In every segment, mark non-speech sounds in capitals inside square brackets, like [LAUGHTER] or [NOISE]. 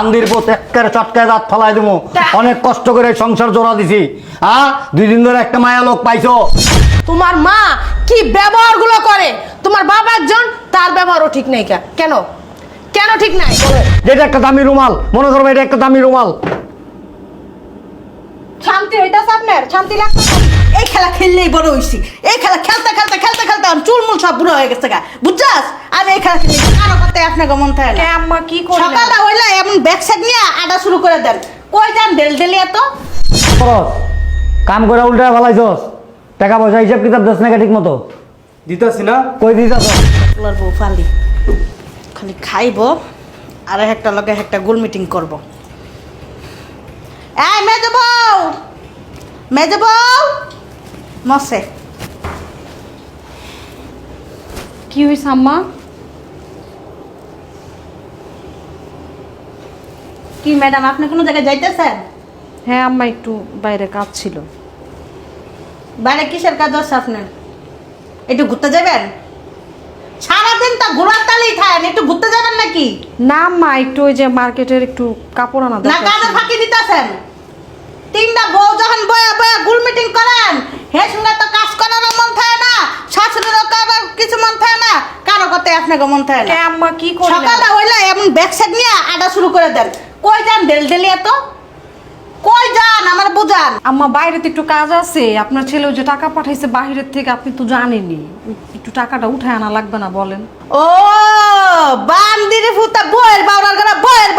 আন্দির পথে একেবারে চটকায় দাঁত ফালাই দেবো অনেক কষ্ট করে সংসার জোড়া দিছি। হ্যাঁ দুই দিন ধরে একটা মায়া লোক পাইছো। তোমার মা কি ব্যবহারগুলো করে? তোমার বাবা একজন তার ব্যবহারও ঠিক নেই কেন? কেন ঠিক নাই? যেটা একটা দামি রুমাল। মনে করব এটা একটা দামি রুমাল। শান্তি হইতাছে আপনার? শান্তি লাগতেছে? এই খেলা খেললেই বড় হইছি। এই খেলা খেলতে খেলতে খেলতে খেলতে আমার চুলমুল সব বুড়ো হয়ে গেছে গা। বুঝছাস? আমি এই খেলা খেলি কারও করতে আপনাকে মন থাকে কে না আম্মা কি করলেন সকালটা হইলে এমন ব্যাগ স্যাগ নিয়ে আডা শুরু করে দেন। কই যান ডেল ডেলি এত কাম করে উল্টা ফেলাইছস। টাকা পয়সা হিসাব কিতাব দেশ নাকি ঠিক মতো দিতাছি না। কই দিতাছ? বউ ফালি খালি খাইব আর একটা লগে একটা গোল মিটিং করব। এই মেজে বউ! মেজে বউ! মসে কি হইছে আম্মা কি ম্যাডাম আপনি কোনো জায়গায় যাইতেছেন? হ্যাঁ আম্মা একটু বাইরে কাজ ছিল। বাইরে কিসের কাজ আছে আপনার? একটু ঘুরতে যাবেন? সারাদিন তা ঘোরার তালেই থাকেন একটু ঘুরতে যাবেন নাকি? না আম্মা একটু ওই যে মার্কেটের একটু কাপড় আনা না ছিল। ফাঁকি দিতেছেন। তিনটা বউ যখন বয়া বয়া গুল মিটিং করেন হে সঙ্গে তো কাজ করারও মন থাকে না শাশুড়িরও কারোর কিছু মন থাকে না কারও আপনাকে মন থাকে না। আম্মা কি করলেন হইলে এমন ব্যাগ নিয়ে আডা শুরু করে দেন। কই যান ডেল ডেলি এত কই যান আমার বুঝান। আম্মা বাইরে তো একটু কাজ আছে আপনার ছেলে ওই যে টাকা পাঠাইছে বাইরের থেকে আপনি তো জানেনই। একটু টাকাটা উঠায় আনা লাগবে না বলেন। ও বান্দিরে ফুতা বয়ের বাউরার গলা বয়ের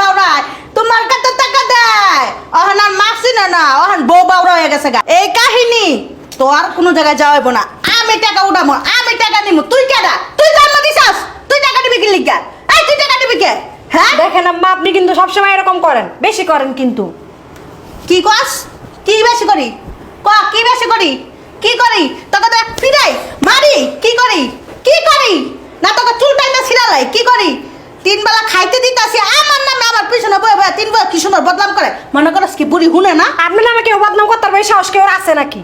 তোমার কাছে টাকা দেয়। অহন আর মাসি না না অহন বউ বাউরা হয়ে গেছে গা। এই কাহিনী তো আর কোনো জায়গায় যাওয়াইব না। আমি টাকা উঠাবো আমি টাকা নিবো তুই কেডা? তুই জন্ম দিছাস? তুই টাকা দিবি কি লিখা এই তুই টাকা দিবি কে? হ্যাঁ? দেখেন আম্মা আপনি কিন্তু সবসময় এরকম করেন বেশি করেন কিন্তু। কি কস? কি বেশি করি? ক কি বেশি করি? কি করি? তোকে তো ফিরাই মারি কি করি? কি করি? না তোকে চুলটাই না ছিড়ালাই কি করি? তিন বেলা খাইতে দিতাছি আমার নামে আমার পিছনে বয়ে বয়ে তিন বেলা কি সুন্দর বদনাম করে। মনে করস কি বুড়ি হুনে না? আপনি নামে কেউ বদনাম করতে পারবে এই সাহস কেউ আছে নাকি?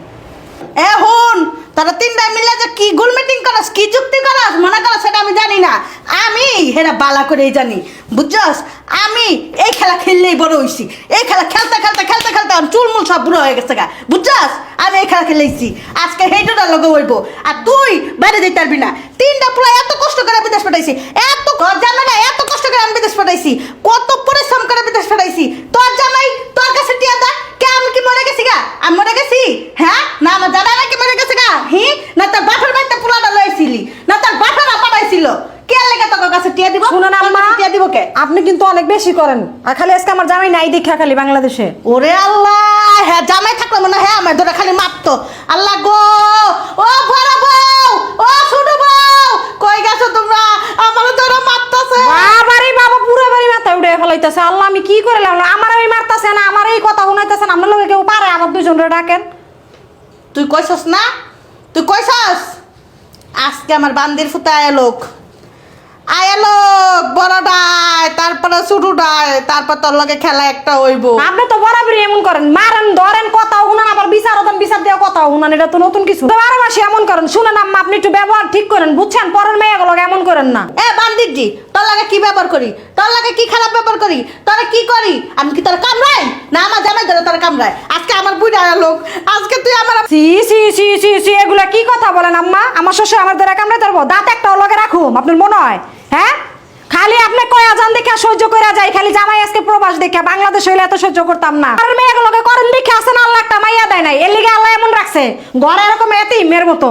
এ হুন, তারা তিনটা মিলে যে কি গোল মিটিং করস, কি চুক্তি করস, মনে করস সেটা আমি জানি না। আমি হেরা বালা করেই জানি, বুঝছস? আমি এই খেলা খেললেই বড় হইছি। এই খেলা খেলতে খেলতে খেলতে খেলতে চুলমুল সব বুড়ো হয়ে গেছে গা, বুঝছস? আমি এই খেলা খেলেছি আজকে হেইটুটার লগে হইব। আর তুই বাইরে যেতে পারবি না। তিনটা পুরো এত কষ্ট করে বিদেশ পাঠাইছি। এত ঘর জামাই না এত কষ্ট করে আমি বিদেশ পাঠাইছি। কত পরিশ্রম করে বিদেশ পাঠাইছি। তোর জামাই তোর কাছে টিয়া দা কে আমি কি মরে গেছি গা? আমি মরে গেছি? হ্যাঁ? না আমার জানা নাকি মরে গেছে গা? হি? না তোর বাপের বাড়িতে পোলাটা লইছিলি। না তোর বাপেরা পাঠাইছিল কে লেগে তোর কাছে টিয়া দিব? শুনুন আম্মা। টিয়া দিব কে? আপনি কিন্তু অনেক বেশি করেন। আর খালি আজকে আমার জামাই নাই দেখা খালি বাংলাদেশে। ওরে আল্লাহ! হ্যাঁ জামাই থাকলে মনে হয় আমার ধরে খালি মারতো আল্লাহ গো! ও বড় বউ! ও ছোট বউ! কই গেছো তোমরা? আমার ধরে মারতেছে বাবারে বাবা পুরো বাড়ি মাথায় উঠে ফেলাইতেছে। আল্লাহ আমি কি করে লাগল আমার ওই মারতাছে না আমার এই কথা শুনাইতেছেন আপনার লোকে কেউ দুজনরে ডাকেন। তুই কইছস না? তুই কইছস? আজকে আমার বান্দির ফুতা আয় লোক। আয় লোক বড় ডায় তারপরে ছোট ডায় তারপর তোর লগে খেলা একটা হইব। আপনি তো বরাবরই এমন করেন মারেন ধরেন কথা শুনান আবার বিচার হতেন বিচার দেওয়া কথা শুনান এটা তো নতুন কিছু। তো বারো মাসে এমন করেন শুনেন আম্মা আপনি একটু ব্যবহার ঠিক করেন বুঝছেন? পরের মেয়ে মেয়েগুলো এমন করেন না। এ বান্দিরজি তোর লাগে কি ব্যাপার করি? তোর লাগে কি খারাপ ব্যাপার করি? তোরা কি করি? আমি কি তোর কামড়াই? না, আমার জামাই ধরে তোর কামড়ায়। আজকে আমার বুড়া লোক। আজকে তুই আমার সি সি সি সি সি, এগুলা কি কথা বলেন আম্মা? আমার শ্বশুর আমার দ্বারা কামড়ে ধরবো। দাঁত একটা লগে রাখুম, আপনার মনে হয়? হ্যাঁ? খালি আপনি কয়া যান দেখে সহ্য করে যাই। খালি জামাই আজকে প্রবাস দেখে, বাংলাদেশ হইলে এত সহ্য করতাম না। আর মেয়েগুলোকে করেন দেখে আসেন আল্লাহ একটা মাইয়া দেয় নাই। এর লিগে আল্লাহ এমন রাখছে। ঘরে এরকম এতেই মেয়ের মতো।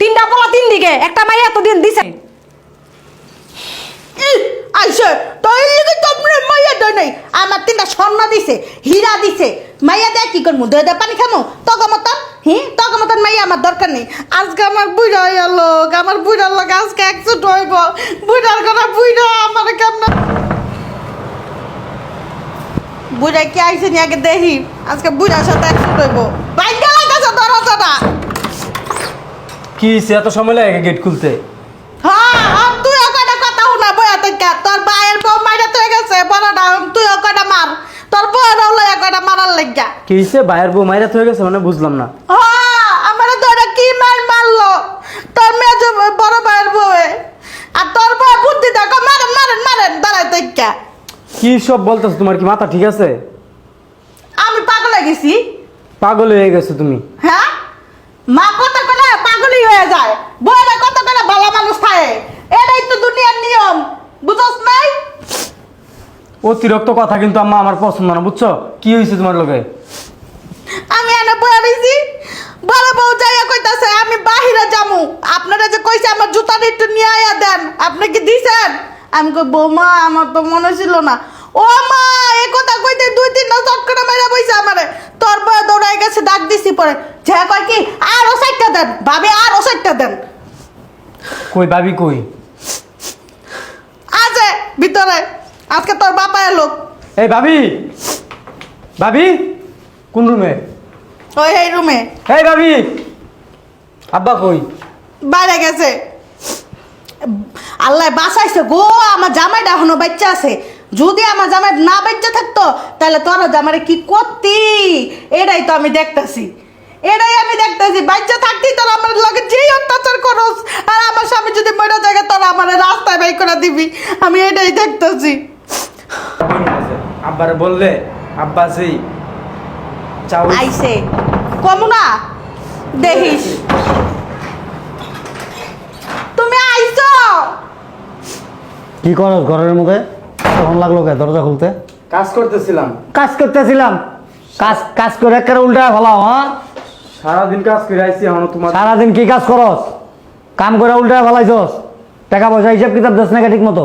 তিনটা পোলা তিন দিকে, একটা মাইয়া তো দিন দিছে। আইসে, তোর লিগে তোমরা মাইয়া দেয় নাই। আমার তিনটা স্বর্ণ দিছে, হীরা দিছে। মাইয়া দেয় কি করব দে পানি খামো? তগ মতন? হি? তগ মতন মাইয়া আমার দরকার নেই। আজকে আমার বুড়া হইয়া লোক, আমার বুড়ার লোক আজকে একচুট হইব। বুড়ার কথা বুড়া, আমার কেমন? বুড়া কি আইসে নি আগে দেখি? আজকে বুড়ার সাথে একচুট হইব। বাইক লাগাছে দরজাটা। কি এত সময় লাগে গেট খুলতে? তুই মার? তোর বউয়ের হলো ওখানে মারার লেগা কি হইছে? বাইরের বউ মাইরা গেছে মানে বুঝলাম না। হ্যাঁ আমার ধরে কি মার মারলো? তোর মেয়ে বড় ভাইয়ের বউয়ে। আর তোর বউ বুদ্ধি দেখো মারেন মারেন মারেন দাঁড়ায় কি সব বলতেছো তোমার? কি মাথা ঠিক আছে? আমি পাগল হয়ে গেছি। পাগল হয়ে গেছো তুমি। হ্যাঁ? মা কত করে পাগলই হয়ে যায় বইরা কত করে ভালো মানুষ খায় এটাই তো দুনিয়ার নিয়ম বুঝছ নাই অতিরিক্ত কথা কিন্তু আম্মা আমার পছন্দ না বুঝছ? কি হয়েছে তোমার লোকে আমি এনে বইয়া রইছি বড় বউ যাইয়া কইতাছে আমি বাহিরে যামু। আপনারা যে কইছে আমার জুতাটা একটু নিয়ে আয়া দেন আপনি কি দিছেন? আমি কই বৌমা আমার তো মনে ছিল না। ও মা এ কথা কইতে দুই তিন না করে মেরে বইছে আমারে। তোর বয়ে দৌড়াই গেছে ডাক দিছি পরে। যে কয় কি আরও সাইডটা দেন ভাবি আরও সাইডটা দেন। কই ভাবি কই? আছে ভিতরে। আজকে তোর বাবা এলো। এই ভাবি ভাবি কোন রুমে ওই এই রুমে এই ভাবি আব্বা কই? বাইরে গেছে। আল্লাহ বাঁচাইছে গো আমার জামাইটা এখনও বাচ্চা আছে। যদি আমার জামাই না বাচ্চা থাকতো তাহলে তোর জামাইরে কি করতি? এটাই তো আমি দেখতেছি। এটাই আমি দেখতেছি বাচ্চা থাকতেই তোর আমার লগে যেই অত্যাচার করস। আর আমার স্বামী যদি মরে জায়গা তোর আমার রাস্তায় বাই করে দিবি। আমি এটাই দেখতেছি। আব্বারে বললে আব্বা সেই চাউ আইসে কমু না দেখিস। তুমি আইছো? কি করো ঘরের মধ্যে তখন লাগল কে দরজা খুলতে? কাজ করতেছিলাম। কাজ করতেছিলাম। কাজ কাজ করে একটা উল্টা ফেলাও হ্যাঁ সারাদিন কাজ করে আইছি এখন তোমার সারাদিন কি কাজ করস? কাম করে উল্টা ফেলাইছস? টাকা পয়সা হিসাব কিতাব দেশ নাকি ঠিক মতো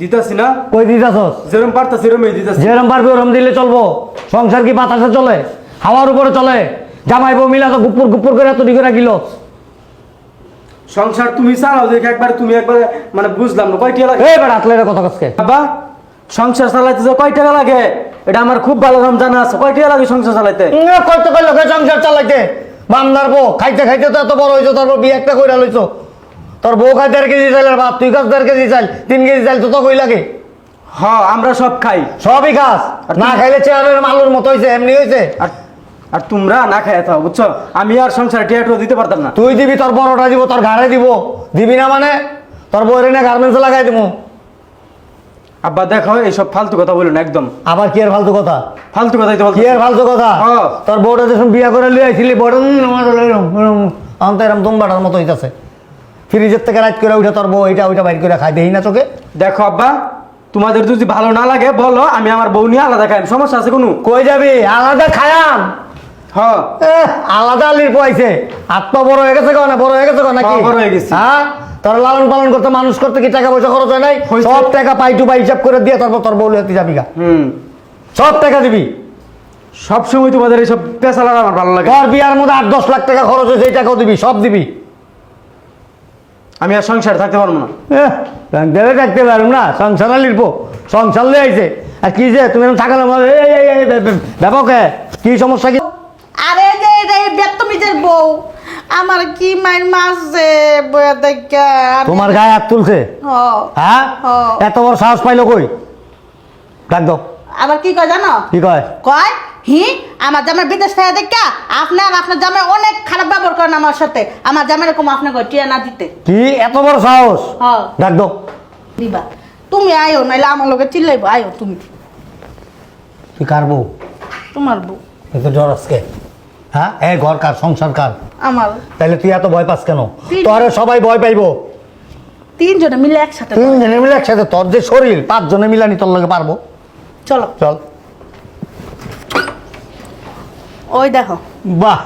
দিতাছি না? কই দিতাছস? যেরম পারতাছি এরমই দিতাছি। যেরম পারবি ওরম দিলে চলবো। সংসার কি বাতাসে চলে? হাওয়ার উপরে চলে? জামাই বউ মিলা তো গুপুর গুপুর করে তৈরি করে গিল? সংসার তুমি চালাও দেখে একবার তুমি একবার মানে বুঝলাম না কয় টাকা লাগে? এই বেড়া কথা কাজকে বাবা সংসার চালাইতে যে কয় টাকা লাগে? এটা আমার খুব ভালো নাম জানা আছে। কয় টাকা লাগে সংসার চালাইতে? কত কই লোকে সংসার চালাইতে? বান্দার বউ খাইতে খাইতে তো এত বড় হয়েছো তারপর বিয়ে একটা কইরা লইছো। তোর বউ খাই দেড় কেজি চাইলের বাপ তুই খাস দেড় কেজি চাল তিন কেজি চাল তো তো কই লাগে। হ আমরা সব খাই। সবই খাস। না খাইলে চেয়ারের মালুর মতো হয়েছে এমনি হয়েছে আর আর তোমরা না খাই থাও বুঝছ? আমি আর সংসার টিয়াটো দিতে পারতাম না। তুই দিবি তোর বড়টা দিব তোর ঘাড়ে দিব। দিবি না মানে? তোর বউরে না গার্মেন্টসে লাগাই দিব আব্বা দেখো এইসব ফালতু কথা বলুন একদম। আবার কি আর ফালতু কথা? ফালতু কথাই তো কি আর ফালতু কথা। তোর বউটা যখন বিয়া করে লিয়ে আইছিলি বড় আমি তো এরকম তোমার মতো হইতাছে। ফ্রিজের থেকে রাইট করে উঠে তোর বউ এটা ওইটা বাইর করে খাই দেই না চোখে দেখো আব্বা তোমাদের যদি ভালো না লাগে বলো আমি আমার বউ নিয়ে আলাদা খাই সমস্যা আছে কোনো? কই যাবি? আলাদা খায়াম হ। এহ, আলাদা আলির পোয়াইছে হাত পা বড় হয়ে গেছে না বড় হয়ে গেছে নাকি? হ্যাঁ, বড় হয়ে গেছি। হ্যাঁ? তোর লালন পালন করতে মানুষ করতে কি টাকা পয়সা খরচ হয় নাই? সব টাকা পাই টু পাই হিসাব করে দিয়ে তারপর তোর বউ তুই যাবি গা। হুম। সব টাকা দিবি। সবসময় তোমাদের এইসব পেশালার আমার ভালো লাগে তোর বিয়ার মধ্যে আট দশ লাখ টাকা খরচ হয়েছে এই টাকাও দিবি সব দিবি। আমি আর সংসার থাকতে পারব না। সংসারে থাকতে পারব না সংসার লিখব সংসার লিয়ে আইছে। আর কি যে তুমি থাকালে ব্যাপকে কি সমস্যা কি? আরে যে এটা এই বেতমিজের বউ। আমার কি মাইর মারছে বইয়া দেখা তোমার গায়ে হাত তুলছে? হ হ্যাঁ? হ্যাঁ। এত বড় সাহস পাইলো কই? ডাক দাও। আবার কি কয় জানো? কি কয়? কয়? হি? আমার জামাই বিদেশ থেকে দেখা? আপনার আপনার জামাই অনেক খারাপ ব্যবহার করেন আমার সাথে। আমার জামাই এরকম আপনাকে টিয়া না দিতে। কি? এত বড় সাহস? ডাক দাও। দিবা। তুমি আয়ো নাইলে আমার লোকে চিল্লাইবো। আয়ো তুমি। তুই কার বউ? তোমার বউ। তুই তো জ্বর আজকে? হ্যাঁ? এই ঘর কার? সংসার কার? আমার। তাহলে তুই এত ভয় পাস কেন? তোরে সবাই ভয় পাইবো। তিনজনে মিলে একসাথে। তিন জনে মিলে একসাথে তোর যে শরীর পাঁচ জনে মিলানি তোর লগে পারব। চলো। চল। ওই দেখো। বাহ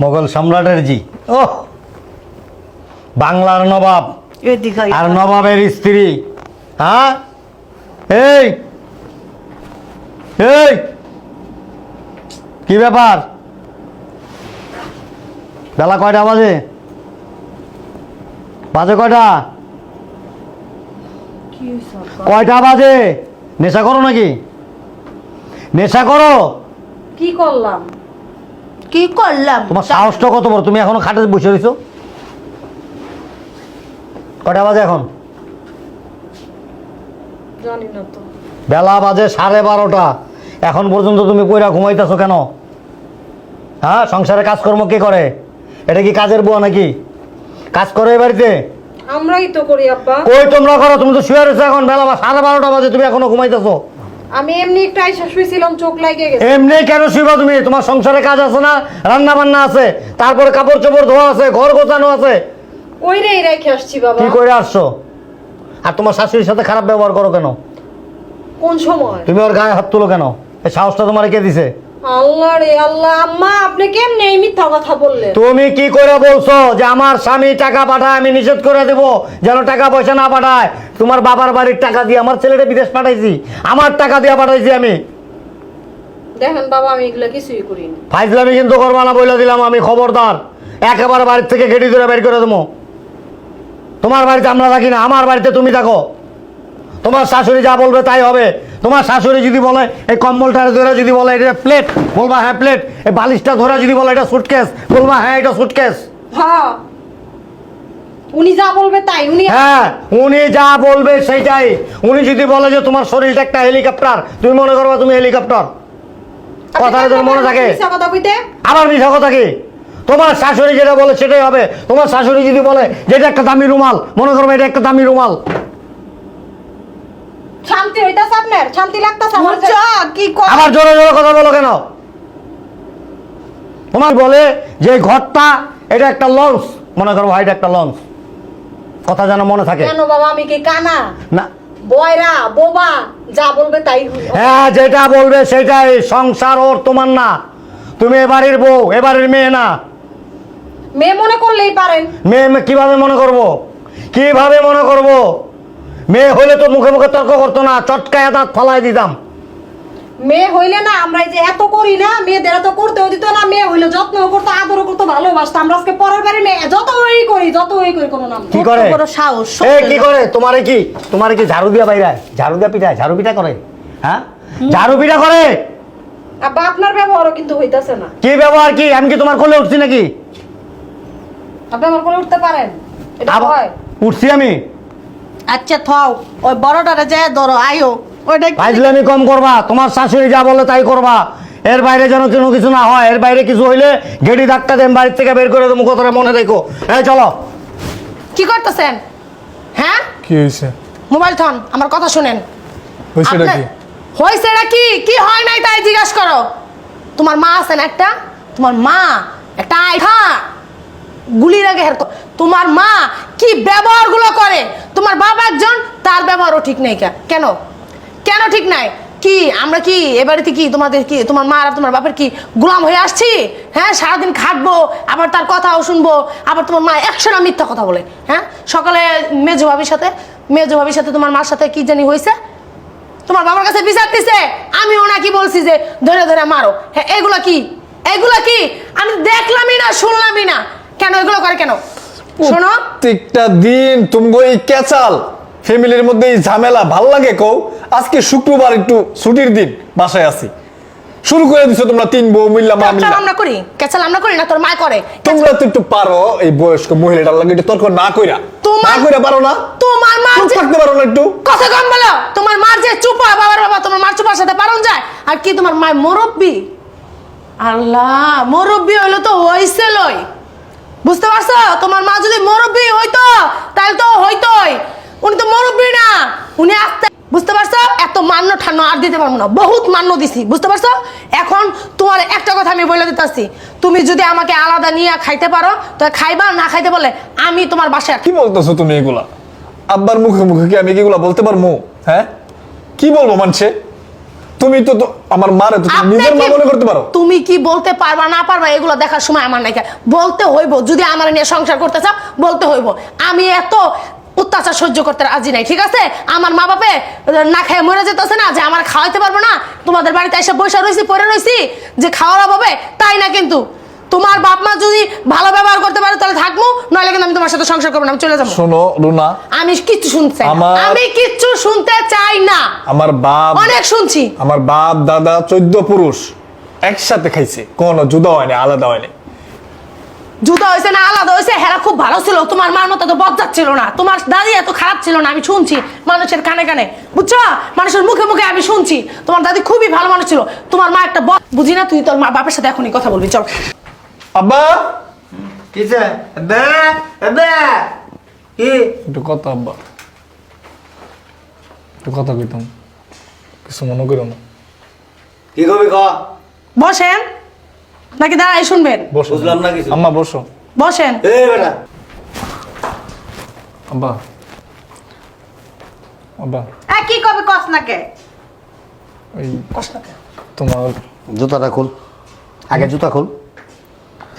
মোগল সম্রাটের জি। ও বাংলার নবাব আর নবাবের স্ত্রী। হ্যাঁ? এই এই কি ব্যাপার? বেলা কয়টা বাজে? বাজে কয়টা? কয়টা বাজে? নেশা করো নাকি? নেশা করো? কি করলাম? কি করলাম? তোমার সাহসটা কত বড়? তুমি এখনও খাটে বসে রয়েছো কয়টা বাজে এখন? জানি না তো। বেলা বাজে সাড়ে বারোটা। এখন পর্যন্ত তুমি কইরা ঘুমাইতেছো কেন? হ্যাঁ সংসারে কাজকর্ম কে করে? এটা কি কাজের বুয়া নাকি? কাজ করে এ বাড়িতে? আমরাই তো করি আব্বা। কই তোমরা করো? তুমি তো শুয়ে রয়েছো এখন। বেলা সাড়ে বারোটা বাজে তুমি এখনও ঘুমাইতেছো। আমি এমনি একটু আইসা শুয়েছিলাম চোখ লাগিয়ে গেছে। এমনি কেন শুইবা তুমি? তোমার সংসারে কাজ আছে না? রান্না বান্না আছে তারপরে কাপড় চোপড় ধোয়া আছে ঘর গোছানো আছে। ওই রে রেখে আসছি বাবা। কি কইরা আসছো? আর তোমার শাশুড়ির সাথে খারাপ ব্যবহার করো কেন? কোন সময়? তুমি ওর গায়ে হাত তুলো কেন? এই সাহসটা তোমার কে দিছে? আল্লাহ রে আল্লাহ আম্মা আপনি কেমনে এই মিথ্যা কথা বললেন? তুমি কি করে বলছো যে আমার স্বামী টাকা পাঠায় আমি নিষেধ করে দেব? যেন টাকা পয়সা না পাঠায়। তোমার বাবার বাড়ির টাকা দিয়ে আমার ছেলেটা বিদেশ পাঠাইছি। আমার টাকা দিয়ে পাঠাইছি আমি। দেখেন বাবা আমি এগুলো কিছুই করি ফাইজলামি কিন্তু করবা না বলে দিলাম আমি খবরদার। একেবারে বাড়ির থেকে গেটি ধরে বের করে দেবো। তোমার বাড়িতে আমরা থাকি না আমার বাড়িতে তুমি থাকো। তোমার শাশুড়ি যা বলবে তাই হবে। তোমার শাশুড়ি যদি বলে এই কম্বলটা ধরে যদি বলে এটা প্লেট বলবা হ্যাঁ প্লেট এই বালিশটা ধরে যদি বলে এটা সুটকেস বলবা হ্যাঁ এটা সুটকেস হ্যাঁ উনি যা বলবে তাই উনি হ্যাঁ উনি যা বলবে সেইটাই। উনি যদি বলে যে তোমার শরীরটা একটা হেলিকপ্টার তুমি মনে করবা তুমি হেলিকপ্টার আপনি কথাটা তোর মনে থাকে? কথা আবার মিশা কথা কি? তোমার শাশুড়ি যেটা বলে সেটাই হবে। তোমার শাশুড়ি যদি বলে যে এটা একটা দামি রুমাল মনে করবে এটা একটা দামি রুমাল শান্তি হইতাছে আপনার? শান্তি লাগতাছে আমার কি কর আবার জোরে জোরে কথা বলো কেন? তোমার বলে যে ঘরটা এটা একটা লঞ্চ। মনে করব এটা একটা লঞ্চ। কথা যেন মনে থাকে। কেন বাবা আমি কি কানা? না। বয়রা বোবা যা বলবে তাই হ্যাঁ যেটা বলবে সেটাই। সংসার ওর তোমার না। তুমি এবারের বউ এবারের মেয়ে না। মেয়ে মনে করলেই পারেন। মেয়ে কীভাবে মনে করব? কীভাবে মনে করব? মেয়ে হলে তো মুখে মুখে তর্ক করতো না চটকায় দাঁত ফালাই দিতাম। মেয়ে হইলে না আমরা এই যে এত করি না মেয়েদের এত করতেও দিত না মেয়ে হইলে যত্ন করতো আদরও করতো ভালোবাসতো। আমরা আজকে পরের বাড়ি মেয়ে যত ওই করি যত ওই করি কোনো নাম কি করে? বড় সাহস, এ কি করে? তোমারে কি? তোমারে কি ঝাড়ু দিয়া বাইরে ঝাড়ু দিয়া পিঠায় ঝাড়ু পিঠা করে? হ্যাঁ? ঝাড়ু পিঠা করে? আব্বা আপনার ব্যবহারও কিন্তু হইতাছে না। কি ব্যবহার কি? আমি কি তোমার কোলে উঠছি নাকি? আপনি আমার কোলে উঠতে পারেন? এটা হয় উঠছি আমি। আচ্ছা থাও। ওই বড়টারে যায় ধরো আয়ো ওইটা ফাইজলামি কম করবা। তোমার শাশুড়ি যা বলে তাই করবা। এর বাইরে যেন কোনো কিছু না হয়। এর বাইরে কিছু হইলে গেড়ি ধাক্কা দেন বাড়ির থেকে বের করে দেবো কথাটা মনে রেখো। হ্যাঁ চলো। কি করতেছেন? হ্যাঁ? কি হয়েছে মোবাইল থন আমার কথা শুনেন। হয়েছেটা কি? হয়েছেটা কি? কি হয় নাই তাই জিজ্ঞাসা করো। তোমার মা আছেন একটা? তোমার মা একটা আইঠা গুলি লাগে হের তোমার মা কি ব্যবহারগুলো করে? তোমার বাবা একজন, তার ব্যবহারও ঠিক নেই কেন? কেন ঠিক নাই? কি, আমরা কি এ বাড়িতে কি তোমাদের কি তোমার মা আর তোমার বাপের কি গোলাম হয়ে আসছি? হ্যাঁ সারাদিন খাটবো, আবার তার কথাও শুনব, আবার তোমার মা একশো না মিথ্যা কথা বলে হ্যাঁ? সকালে মেজো ভাবির সাথে, মেজো ভাবির সাথে তোমার মার সাথে কি জানি হয়েছে তোমার বাবার কাছে বিচার দিছে, আমি ওনাকে বলছি যে, ধরে ধরে মারো। হ্যাঁ এগুলা কি? এগুলা কি? আমি দেখলামই না, শুনলামই না। কেন এগুলো করে কেন? শোনো। প্রত্যেকটা দিন তুমি এই কেচাল ফ্যামিলির মধ্যে এই ঝামেলা ভালো লাগে কও? আজকে শুক্রবার একটু ছুটির দিন বাসায় আছি। শুরু করে দিছো তোমরা তিন বউ মিল্লা মা মিল্লা। আমরা করি। কেচাল আমরা করি না তোর মা করে। তোমরা তো একটু পারো এই বয়স্ক মহিলাটার লাগে একটু তর্ক না কইরা। তোমার- না কইরা পারো না। তোমার মা চুপ থাকতে পারো না একটু। কথা কম বলো। তোমার মার যে চুপা বাবার বাবা তোমার মার চুপার সাথে পারন যায়? আর কি তোমার মায়ের মুরব্বী? আল্লাহ মুরব্বী হইল তো হইছে লই। বুঝতে পারছ? তোমার মা যদি মুরব্বী হইতো, তাহলে তো হইতোই। উনি তো মুরব্বী না। উনি আস্তে বুঝতে পারছ? এত মান্য ঠান্ন আর দিতে পারব না। বহুত মান্য দিছি, বুঝতে পারছ? এখন তোমার একটা কথা আমি বলে দিতেছি। তুমি যদি আমাকে আলাদা নিয়ে খাইতে পারো, তো খাইবা, না খাইতে বললে আমি তোমার বাসায় কি বলতেছো তুমি এগুলা? আব্বার মুখে মুখে কি আমি এগুলা বলতে পারব? হ্যাঁ? কি বলব, মানছে? তুমি তো আমার মারে তো নিজের মা মনে করতে পারো? তুমি কি বলতে পারবা না পারবা? এগুলো দেখার সময় আমার নাই। বলতে হইব যদি আমার নিয়ে সংসার করতে চাও বলতে হইব। আমি এত অত্যাচার সহ্য করতে রাজি নাই ঠিক আছে? আমার মা বাপে না খেয়ে মরে যেতেছে না যে আমার খাওয়াইতে পারব না। তোমাদের বাড়িতে এসে বসে রয়েছি পরে রয়েছি যে খাওয়ার অভাবে তাই না কিন্তু? তোমার বাপ মা যদি ভালো ব্যবহার করতে পারে তাহলে থাকব নইলে কিন্তু আমি তোমার সাথে সংসার করব না আমি চলে যাব। শোনো রুনা। আমি কিচ্ছু শুনতে। আমার- আমি কিচ্ছু শুনতে চাই না। আমার বাপ অনেক শুনছি। আমার বাপ দাদা চোদ্দ পুরুষ একসাথে খাইছে। কোনো জুদা হয়নি আলাদা হয়নি। জুতা হয়েছে না আলাদা হয়েছে। হেরা খুব ভালো ছিল। তোমার মার মতো তো বজ্জাত ছিল না। তোমার দাদি এত খারাপ ছিল না আমি শুনছি মানুষের কানে কানে। বুঝছ? মানুষের মুখে মুখে আমি শুনছি। তোমার দাদি খুবই ভালো মানুষ ছিল। তোমার মা একটা বুঝি না তুই তোর মা বাপের সাথে এখনই কথা বলবি চল। আব্বা? কিসে দে দে কি? একটু কথা আব্বা। একটু কথা কইতাম। কিছু মনে করো না। কি কবি ক? বসেন। নাকি দাঁড়াই শুনবেন? বসো। বুঝলাম না কিছু। আম্মা বসো। বসেন। এ বেটা। আব্বা। আব্বা। হ্যাঁ কি কবে কস নাকে? ওই তোমার জুতাটা খুল। আগে জুতা খুল।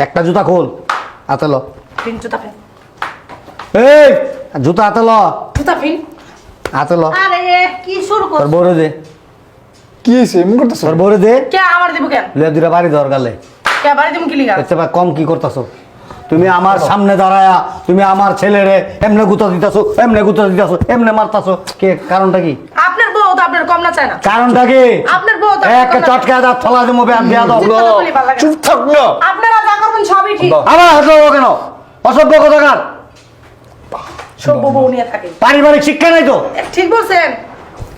একটা জুতা খোল হাতে ল। ফিন জুতা ফিন। এই জুতা হাতে ল। জুতা ফিন? হাতে ল। আরে কি শুরু কর বউরে দে। কি হয়েছে এমন করতেছো? তোর বউরে দে। কে আমার দিব কেন? লে দুটা বাড়ি ধর গালে। কে বাড়ি দিব কি লিগা? পা কম কি করতেছো? তুমি আমার সামনে দাঁড়ায়া তুমি আমার ছেলেরে এমনে গুতা দিতাছো এমনে গুতা দিতাছো এমনে মারতাছো। কে কারণটা কি? বউ তো আপনার কম না চায় না। কারণটা কি? আপনার বউ তো এক চটকা দাঁত ফলা দেবো ব্যাগ দিয়া দাও ঠিক কথা বলি, ভালো লাগে না। চুপ থাক আপনারা যা করবেন সবই ঠিক। বাহ। আবার কেন? অসভ্য কথাকার। সভ্য বউ নিয়ে থাকে। পারিবারিক শিক্ষা নাই তো? ঠিক বলছেন।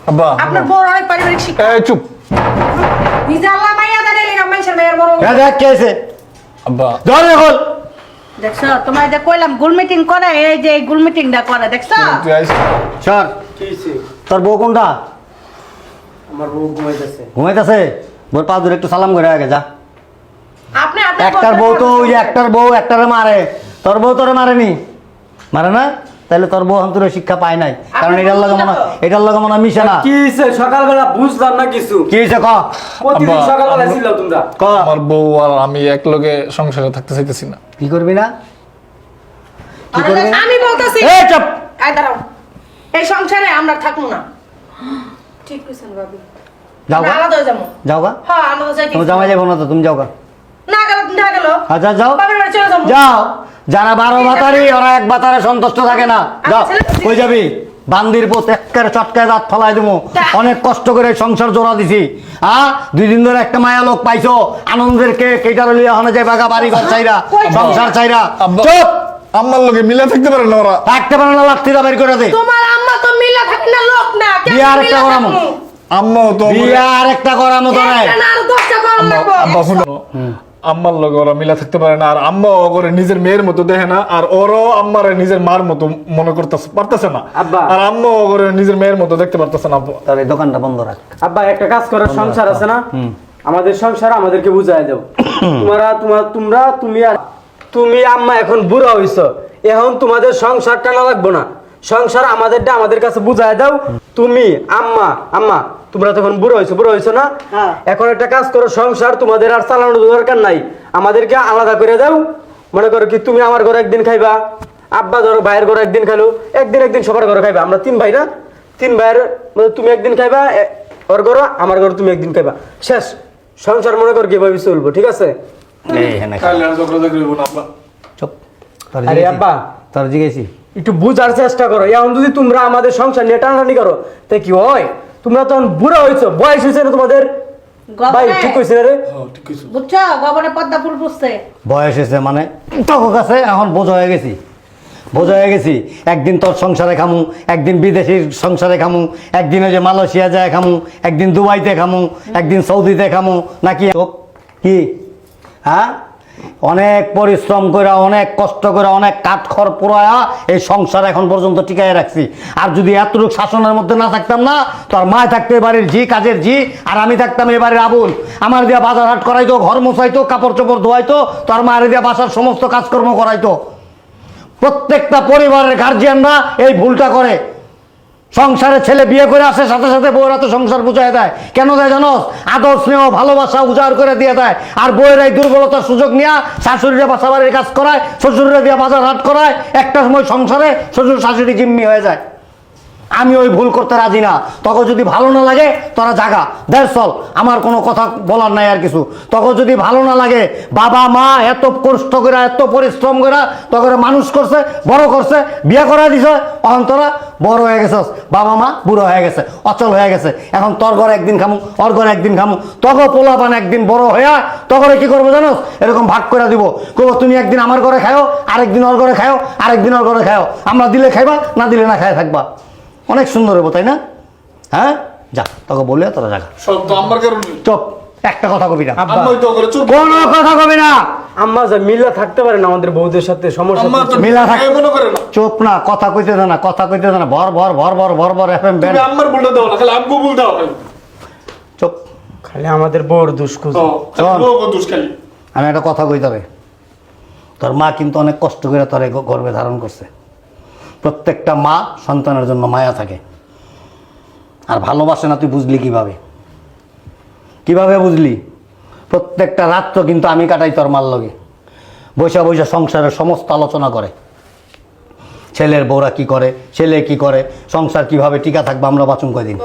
আব্বা। আপনার বউর অনেক পারিবারিক শিক্ষা। এই চুপ। নিজে আল্লাহ মাইয়া দাঁড়িয়ে মানুষের মেয়ের বড় হ্যাঁ দেখ কে আছে আব্বা। ধর এখন। দেখছ তোমার যে কইলাম গুল মিটিং করে এই যে গুল মিটিংটা করে দেখছ? তোর বউ কোনটা? আমার বউ ঘুমাইতেছে। ঘুমাইতেছে? বোর পা ধরে একটু সালাম করে আগে যা। আপনি একটার বউ তো ওই যে একটার বউ একটারে মারে। তোর বউ তোরে মারেনি? মারে না? তাহলে তোর বউ অন্তরে শিক্ষা পায় নাই। কারণ এটার লগে মনে এটার লগে মনে মিশে না। কি হইছে? সকালবেলা বুঝলাম না কিছু। কি হয়েছে ক? প্রতিদিন সকালবেলা ছিল তোমরা। ক? আমার বউ আর আমি এক লগে সংসারে থাকতে চাইতেছি না। কি করবি না? কি করবি? না আমি বলতেছি। এই চুপ! এই দাঁড়াও। এই সংসারে আমরা থাকব না। ঠিক কইছেন ভাবি। যাও গা আলাদা হয়ে যাব। যাও গা হ্যাঁ আলাদা যাই তুমি জামাই যাব না তো তুমি যাও গা না গেল দেখা গেল। আচ্ছা যাও। বাবার বাড়ি চলে যাব। যাও। যারা বারো বাতারি ওরা এক বাতারে সন্তুষ্ট থাকে না। যাও। কই যাবি? বান্দির পোত একের চটকায় দাঁত ফলাই দেবো অনেক কষ্ট করে সংসার জোড়া দিছি। হ্যাঁ দুই দিন ধরে একটা মায়া লোক পাইছো। আনন্দের কে কেটার লিয়া হনে যায় বাগা বাড়ি ঘর চাইরা সংসার চাইরা চুপ! আম্মার লগে মিলে থাকতে পারে না ওরা। থাকতে পারে না বের করে দে। তোমার আম্মা তো মিলা থাকে না লোক না বিয়ে করামো। আম্মাও তো বিয়ে আর একটা মতো নাই। একটা না আরও আব্বা শুনো আম্মার লগে ওরা মিলা থাকতে পারে না আর আম্মা ওরে নিজের মেয়ের মতো দেখে না আর ওরও আম্মারে নিজের মার মতো মনে করতেছে পারতেছে না। আর আম্মা ওরে নিজের মেয়ের মতো দেখতে পারতেছে না এই দোকানটা বন্ধ রাখ। আব্বা একটা কাজ করার সংসার আছে না? আমাদের সংসার আমাদেরকে বুঝাই দাও। [COUGHS] তোমরা তোমার তোমরা তুমি আর তুমি আম্মা এখন বুড়া হইছো। এখন তোমাদের সংসার টানা লাগবো না। সংসার আমাদেরটা আমাদের কাছে বুঝাই দাও। তুমি আম্মা আম্মা তোমরা তখন বুড়ো হয়েছো বুড়ো হয়েছো না? হ্যাঁ। এখন একটা কাজ করো সংসার তোমাদের আর চালানোর দরকার নাই। আমাদেরকে আলাদা করে দাও। মনে করো কি তুমি আমার ঘরে একদিন খাইবা আব্বা ধরো ভাইয়ের ঘরে একদিন খাইলো একদিন একদিন সবার ঘরে খাইবা। আমরা তিন ভাই না? তিন ভাইয়ের মধ্যে তুমি একদিন খাইবা ওর ঘরে আমার ঘরে তুমি একদিন খাইবা। শেষ। সংসার মনে কর কীভাবে চলবো ঠিক আছে? আর আব্বা। চুপ। আরে আব্বা। তোর জিজ্ঞেসি একটু বুঝার চেষ্টা করো। এখন যদি তোমরা আমাদের সংসার নিয়ে টানাটানি করো তাই কি হয়? তোমরা তখন বুড়া হয়েছো বয়স হয়েছে না তোমাদের? ভাই ঠিক কইছে রে? বুঝছ? গবরে পদ্মা ফুল পুষছে বয়স হয়েছে মানে তোর কাছে এখন বোঝা হয়ে গেছি। বোঝা হয়ে গেছি একদিন তোর সংসারে খামু একদিন বিদেশির সংসারে খামু একদিন ওই যে মালয়েশিয়া যায় খামু একদিন দুবাইতে খামু একদিন সৌদিতে খামু নাকি? হোক? কি? হ্যাঁ? অনেক পরিশ্রম করে অনেক কষ্ট করে অনেক কাঠখড় পোড়ায়া এই সংসার এখন পর্যন্ত টিকায় রাখছি। আর যদি এতটুকু শাসনের মধ্যে না থাকতাম না তোর মায় থাকতো এবারের জি কাজের জি আর আমি থাকতাম এবারের আবুল। আমার দিয়া বাজার হাট করাইতো, ঘর মোছাইতো, কাপড় চোপড় ধোয়াইতো তোর মায়ের দিয়া বাসার সমস্ত কাজকর্ম করাইতো। প্রত্যেকটা পরিবারের গার্জিয়ানরা এই ভুলটা করে। সংসারে ছেলে বিয়ে করে আসে, সাথে সাথে বউরা তো সংসার বুঝাই দেয়। কেন দেয় জানো? আদর, স্নেহ, ভালোবাসা উজাড় করে দিয়ে দেয়। আর বউয়ের এই দুর্বলতার সুযোগ নিয়ে শাশুড়িরা বাসা বাড়ির কাজ করায়, শ্বশুররা দিয়ে বাজার হাট করায়, একটা সময় সংসারে শ্বশুর শাশুড়ি জিম্মি হয়ে যায়। আমি ওই ভুল করতে রাজি না। তখন যদি ভালো না লাগে, তোরা জাগা। দেড় চল, আমার কোনো কথা বলার নাই আর কিছু। তখন যদি ভালো না লাগে, বাবা, মা এত কষ্ট করে, এত পরিশ্রম করে, তখন মানুষ করছে, বড় করছে, বিয়ে করা দিছে। তোরা বড় হয়ে গেছে বাবা, মা বুড়ো হয়ে গেছে, অচল হয়ে গেছে। এখন তোর ঘরে একদিন খামু, ওর ঘরে একদিন খামু। তখন পোলা পান একদিন বড় হইয়া, তখন কি করব জানোস? এরকম ভাগ করে দিব। কব তুমি একদিন আমার ঘরে খাও আরেকদিন ওর ঘরে খাও আরেকদিন ওর ঘরে খাও আমরা দিলে খাইবা, না দিলে না খায় থাকবা। অনেক সুন্দর হব তাই না? হ্যাঁ? যা তোকে বলে তোরা সব তো কারণে। চুপ একটা কথা কবি না। আম্মাই তো করে চুপ। কোনো কথা কবি না। আম্মা যা মিল্লা থাকতে পারে না আমাদের বউদের সাথে সমস্যা আম্মা মিলা থাক- মনে করে না। চুপ না কথা কইতে দে না কথা কইতে দে না। ভর ভর ভর ভর ভর ভর এফএম তুমি আম্মার বলতে দাও না খালি আব্বু বলতে দাও চুপ। খালি আমাদের বউর দুষ খুঁজে। খালি আমি একটা কথা কই তবে তোর মা কিন্তু অনেক কষ্ট করে তোর গর্বে ধারণ করছে। প্রত্যেকটা মা সন্তানের জন্য মায়া থাকে। আর ভালোবাসে না, তুই বুঝলি কীভাবে? কীভাবে বুঝলি? প্রত্যেকটা রাত তো কিন্তু আমি কাটাই তোর মার লগে। বৈশা বৈশা সংসারের সমস্ত আলোচনা করে। ছেলের বউরা কি করে, ছেলে কি করে, সংসার কীভাবে টিকা থাকবে আমরা বাঁচুন কয়দিন।